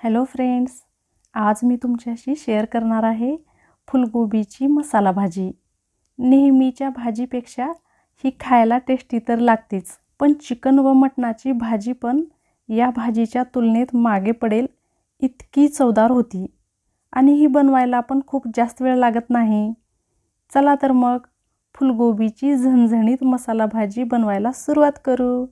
Hello friends आज मी तुमच्याशी share करणार आहे फुलगोबीची मसाला भाजी. नेहमीच्या भाजीपेक्षा ही खायला टेस्टी तर लागतेच पण चिकन व मटणाची भाजी पण या भाजीच्या तुलनेत मागे पडेल इतकी चवदार होती आणि ही बनवायला पण खूप जास्त वेळ लागत नाही. चला तर मग फुलगोबीची झणझणीत मसाला भाजी बनवायला सुरुवात करू.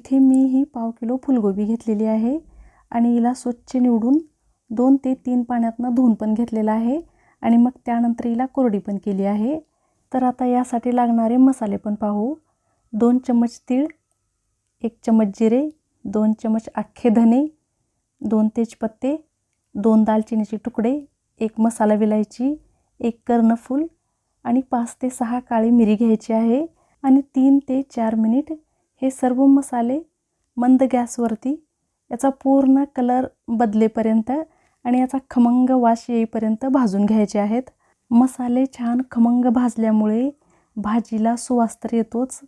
इथे मी ही पाव किलो फुलगोबी घेतलेली आहे आणि हिला स्वच्छ निवडून दोन ते तीन पाण्यातनं धुवून पण घेतलेलं आहे आणि मग त्यानंतर हिला कोरडी पण केली आहे. तर आता यासाठी लागणारे मसाले पण पाहू. दोन चम्मच तीळ एक चम्मच जिरे दोन चम्मच अख्खे धने दोन तेजपत्ते दोन दालचिनीचे तुकडे एक मसाला विलायची एक कर्णफूल आणि पाच ते सहा काळी मिरी घ्यायची आहे आणि तीन ते चार मिनिट हे सर्व मसाले मंद गॅसवरती याचा पूर्ण कलर बदलेपर्यंत आणि याचा खमंग वास येईपर्यंत भाजून घ्यायचे आहेत. मसाले छान खमंग भाजल्यामुळे भाजीला सुवास तर येतोच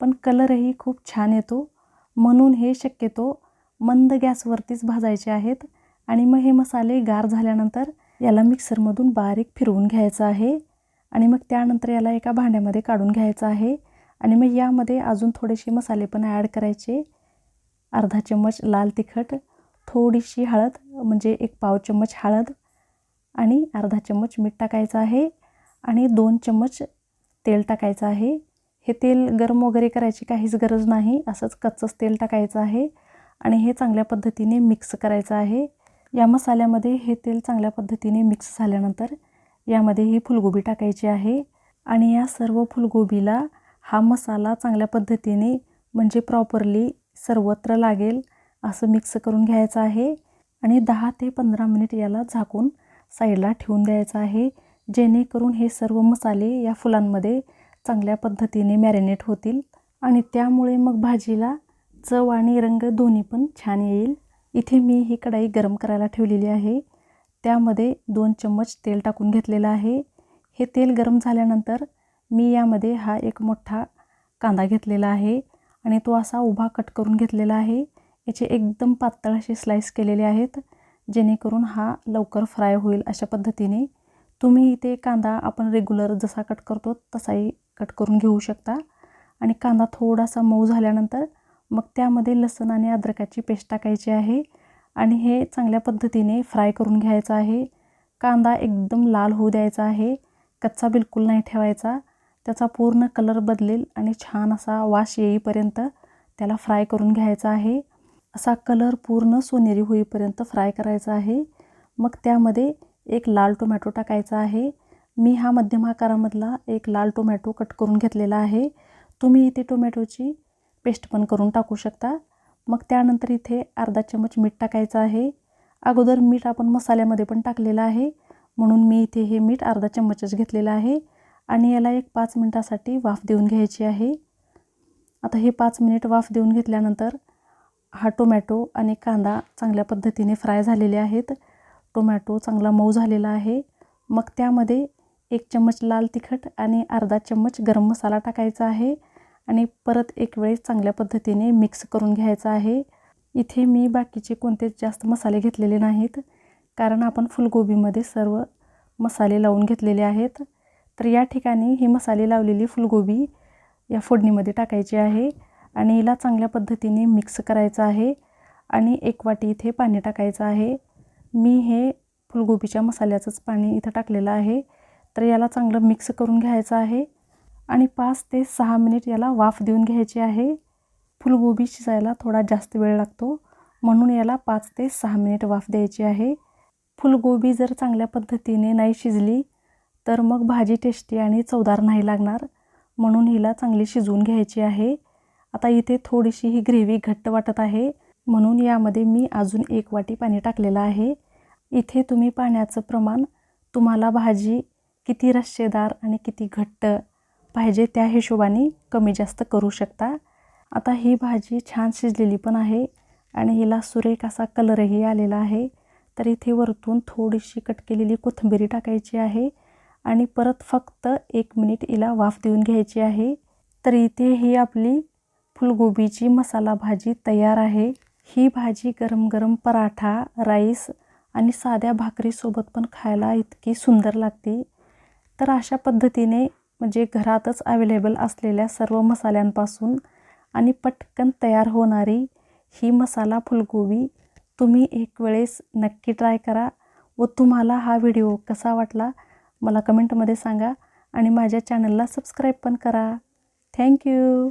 पण कलरही खूप छान येतो. म्हणून हे शक्यतो मंद गॅसवरतीच भाजायचे आहेत आणि मग हे मसाले गार झाल्यानंतर याला मिक्सरमधून बारीक फिरवून घ्यायचं आहे आणि मग त्यानंतर याला एका भांड्यामध्ये काढून घ्यायचं आहे. आणि मग यामध्ये अजून थोडेसे मसाले पण ॲड करायचे. अर्धा चम्मच लाल तिखट थोडीशी हळद म्हणजे एक पाव चम्मच हळद आणि अर्धा चम्मच मीठ टाकायचं आहे आणि दोन चम्मच तेल टाकायचं आहे. हे तेल गरम वगैरे करायची काहीच गरज नाही असंच कच्चंच तेल टाकायचं आहे आणि हे चांगल्या पद्धतीने मिक्स करायचं आहे. या मसाल्यामध्ये हे तेल चांगल्या पद्धतीने मिक्स झाल्यानंतर यामध्ये ही फुलगोबी टाकायची आहे आणि या सर्व फुलगोबीला हा मसाला चांगल्या पद्धतीने म्हणजे प्रॉपरली सर्वत्र लागेल असं मिक्स करून घ्यायचं आहे. आणि दहा ते पंधरा मिनिट याला झाकून साईडला ठेवून द्यायचं आहे. जेणेकरून हे सर्व मसाले या फुलांमध्ये चांगल्या पद्धतीने मॅरिनेट होतील. आणि त्यामुळे मग भाजीला चव आणि रंग दोन्ही पण छान येईल. इथे मी ही कढाई गरम करायला ठेवलेली आहे. त्यामध्ये दोन चम्मच तेल टाकून घेतलेलं आहे. हे तेल गरम झाल्यानंतर मी यामध्ये हा एक मोठा कांदा घेतलेला आहे आणि तो असा उभा कट करून घेतलेला आहे. याचे एकदम पातळ असे स्लाईस केलेले आहेत जेणेकरून हा लवकर फ्राय होईल अशा पद्धतीने. तुम्ही इथे कांदा आपण रेग्युलर जसा कट करतो तसाही कट करून घेऊ शकता. आणि कांदा थोडासा मऊ झाल्यानंतर मग त्यामध्ये लसण आणि अद्रकाची पेस्ट टाकायची आहे आणि हे चांगल्या पद्धतीने फ्राय करून घ्यायचं आहे. कांदा एकदम लाल होऊ द्यायचा आहे कच्चा बिलकुल नाही ठेवायचा. त्याचा पूर्ण कलर बदलेल आणि छान असा वास येईपर्यंत त्याला फ्राय करून घ्यायचा आहे. असा कलर पूर्ण सोनेरी होईपर्यंत फ्राय करायचा आहे. मग त्यामध्ये एक लाल टोमॅटो टाकायचा आहे. मी हा मध्यम आकारामधला एक लाल टोमॅटो कट करून घेतलेला आहे. तुम्ही इथे टोमॅटोची पेस्ट पण करून टाकू शकता. मग त्यानंतर इथे अर्धा चमच मीठ टाकायचं आहे. अगोदर मीठ आपण मसाल्यामध्ये पण टाकलेलं आहे. म्हणून मी इथे हे मीठ अर्धा चम्मचच घेतलेलं आहे. आणि याला एक पाच मिनटासाठी वाफ देऊन घ्यायची आहे. आता हे पाच मिनिट वाफ देऊन घेतल्यानंतर हा टोमॅटो आणि कांदा चांगल्या पद्धतीने फ्राय झालेले आहेत. टोमॅटो चांगला मऊ झालेला आहे. मग त्यामध्ये एक चम्मच लाल तिखट आणि अर्धा चम्मच गरम मसाला टाकायचा आहे आणि परत एक वेळेस चांगल्या पद्धतीने मिक्स करून घ्यायचा आहे. इथे मी बाकीचे कोणतेच जास्त मसाले घेतलेले नाहीत कारण आपण फुलगोबीमध्ये सर्व मसाले लावून घेतलेले आहेत. तर या ठिकाणी ही मसाले लावलेली फुलगोबी या फोडणीमध्ये टाकायची आहे आणि हिला चांगल्या पद्धतीने मिक्स करायचं आहे आणि एक वाटी इथे पाणी टाकायचं आहे. मी हे फुलगोबीच्या मसाल्याचंच पाणी इथं टाकलेलं आहे. तर याला चांगलं मिक्स करून घ्यायचं आहे आणि पाच ते सहा मिनिट याला वाफ देऊन घ्यायची आहे. फुलगोबी शिजायला थोडा जास्त वेळ लागतो म्हणून याला पाच ते सहा मिनिट वाफ द्यायची आहे. फुलगोबी जर चांगल्या पद्धतीने नाही शिजली तर मग भाजी टेस्टी आणि चवदार नाही लागणार. म्हणून हिला चांगली शिजवून घ्यायची आहे. आता इथे थोडीशी ही ग्रेव्ही घट्ट वाटत आहे. म्हणून यामध्ये मी अजून एक वाटी पाणी टाकलेलं आहे. इथे तुम्ही पाण्याचं प्रमाण तुम्हाला भाजी किती रस्सेदार आणि किती घट्ट पाहिजे त्या हिशोबाने कमी जास्त करू शकता. आता ही भाजी छान शिजलेली पण आहे आणि हिला सुरेख असा कलरही आलेला आहे. तर इथे वरतून थोडीशी कट केलेली कोथिंबिरी टाकायची आहे. आणि परत फक्त एक मिनिट हिला वाफ देऊन घ्यायची आहे. तर इथे ही आपली फुलगोबीची मसाला भाजी तयार आहे. ही भाजी गरम गरम पराठा राईस आणि साध्या भाकरीसोबत पण खायला इतकी सुंदर लागते. तर अशा पद्धतीने म्हणजे घरातच अवेलेबल असलेल्या सर्व मसाल्यांपासून आणि पटकन तयार होणारी ही मसाला फुलगोबी तुम्ही एक वेळेस नक्की ट्राय करा व तुम्हाला हा व्हिडिओ कसा वाटला मला कमेंटमध्ये सांगा आणि माझ्या चॅनलला सबस्क्राईब पण करा. थँक्यू.